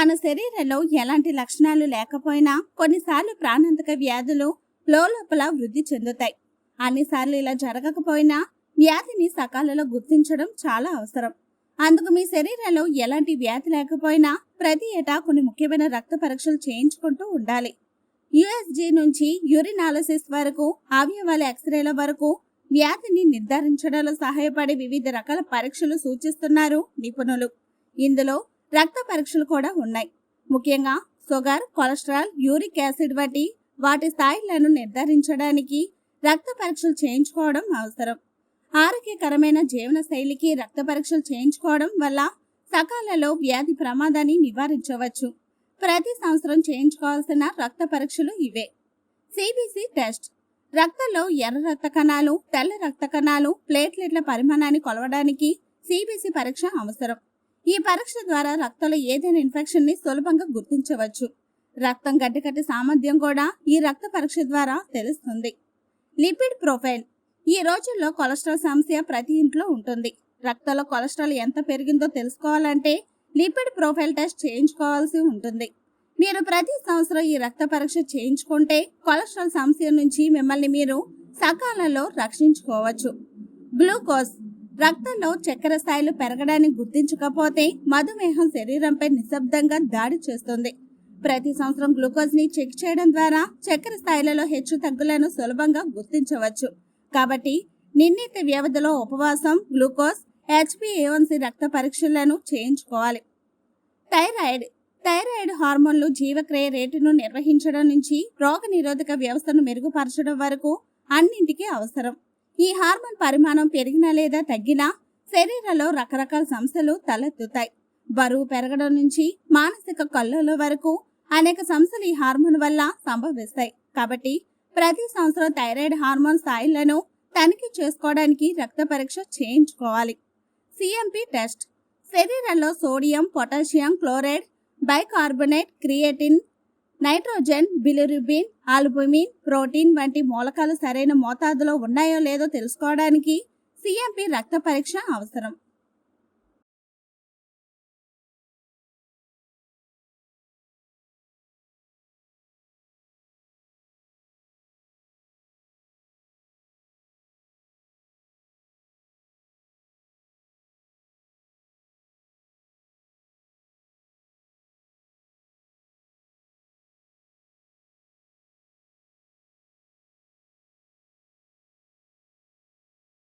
మన శరీరంలో ఎలాంటి లక్షణాలు లేకపోయినా కొన్నిసార్లు ప్రాణాంతక వ్యాధులు లోపల వృద్ధి చెందుతాయి. అన్నిసార్లు ఇలా జరగకపోయినా వ్యాధిని సకాలంలో గుర్తించడం చాలా అవసరం. అందుకు మీ శరీరంలో ఎలాంటి వ్యాధి లేకపోయినా ప్రతి ఏటా కొన్ని ముఖ్యమైన రక్త పరీక్షలు చేయించుకుంటూ ఉండాలి. యుఎస్జి నుంచి యూరినాలసిస్ వరకు అవయవాల ఎక్స్రేల వరకు వ్యాధిని నిర్ధారించడంలో సహాయపడే వివిధ రకాల పరీక్షలు సూచిస్తున్నారు నిపుణులు. ఇందులో రక్త పరీక్షలు కూడా ఉన్నాయి. ముఖ్యంగా షుగర్ కొలెస్ట్రాల్ యూరిక్ యాసిడ్ వంటి వాటి స్థాయిలను నిర్ధారించడానికి రక్త పరీక్షలు చేయించుకోవడం అవసరం. ఆరోగ్యకరమైన జీవన శైలికి రక్త పరీక్షలు చేయించుకోవడం వల్ల సకాలంలో వ్యాధి ప్రమాదాన్ని నివారించవచ్చు. ప్రతి సంవత్సరం చేయించుకోవాల్సిన రక్త పరీక్షలు ఇవే. సిబిసి టెస్ట్ రక్తంలో ఎర్ర రక్త కణాలు తెల్ల రక్త కణాలు ప్లేట్లెట్ల పరిమాణాన్ని కొలవడానికి సిబిసి పరీక్ష అవసరం. ఈ పరీక్ష ద్వారా రక్తంలో ఏదైనా ఇన్ఫెక్షన్ని సులభంగా గుర్తించవచ్చు. రక్తం గడ్డకట్టే సామర్థ్యం కూడా ఈ రక్త పరీక్ష ద్వారా తెలుస్తుంది. Lipid profile. ఈ రోజుల్లో కొలెస్ట్రాల్ సమస్య ప్రతి ఇంట్లో ఉంటుంది. రక్తంలో కొలెస్ట్రాల్ ఎంత పెరిగిందో తెలుసుకోవాలంటే లిపిడ్ ప్రొఫైల్ టెస్ట్ చేయించుకోవాల్సి ఉంటుంది. మీరు ప్రతి సంవత్సరం ఈ రక్త పరీక్ష చేయించుకుంటే కొలెస్ట్రాల్ సమస్య నుంచి మిమ్మల్ని మీరు సకాలంలో రక్షించుకోవచ్చు. గ్లూకోజ్. రక్తంలో చక్కెర స్థాయిలు పెరగడాన్ని గుర్తించకపోతే మధుమేహం శరీరంపై నిశ్శబ్దంగా దాడి చేస్తుంది. ప్రతి సంవత్సరం గ్లూకోజ్ని చెక్ చేయడం ద్వారా చక్కెర స్థాయిలలో హెచ్చు తగ్గులను సులభంగా గుర్తించవచ్చు. కాబట్టి నిర్ణీత వ్యవధిలో ఉపవాసం గ్లూకోజ్ హెచ్పిఏవన్సి రక్త పరీక్షలను చేయించుకోవాలి. థైరాయిడ్ థైరాయిడ్ హార్మోన్లు జీవక్రియ రేటును నిర్వహించడం నుంచి రోగ నిరోధక వ్యవస్థను మెరుగుపరచడం వరకు అన్నింటికీ అవసరం. ఈ హార్మోన్ పరిమాణం పెరిగినా లేదా తగ్గినా శరీరంలో రకరకాల సమస్యలు తలెత్తుతాయి. బరువు పెరగడం నుంచి మానసిక కల్లోల వరకు అనేక సమస్యలు ఈ హార్మోన్ వల్ల సంభవిస్తాయి. కాబట్టి ప్రతి సంవత్సరం థైరాయిడ్ హార్మోన్ స్థాయిలను తనిఖీ చేసుకోవడానికి రక్త పరీక్ష చేయించుకోవాలి. CMP test. శరీరంలో sodium potassium chloride bicarbonate creatine nitrogen bilirubin albumin protein వంటి మూలకాలు సరైన మోతాదులో ఉన్నాయో లేదో తెలుసుకోవడానికి సిఎంపి రక్త పరీక్ష అవసరం.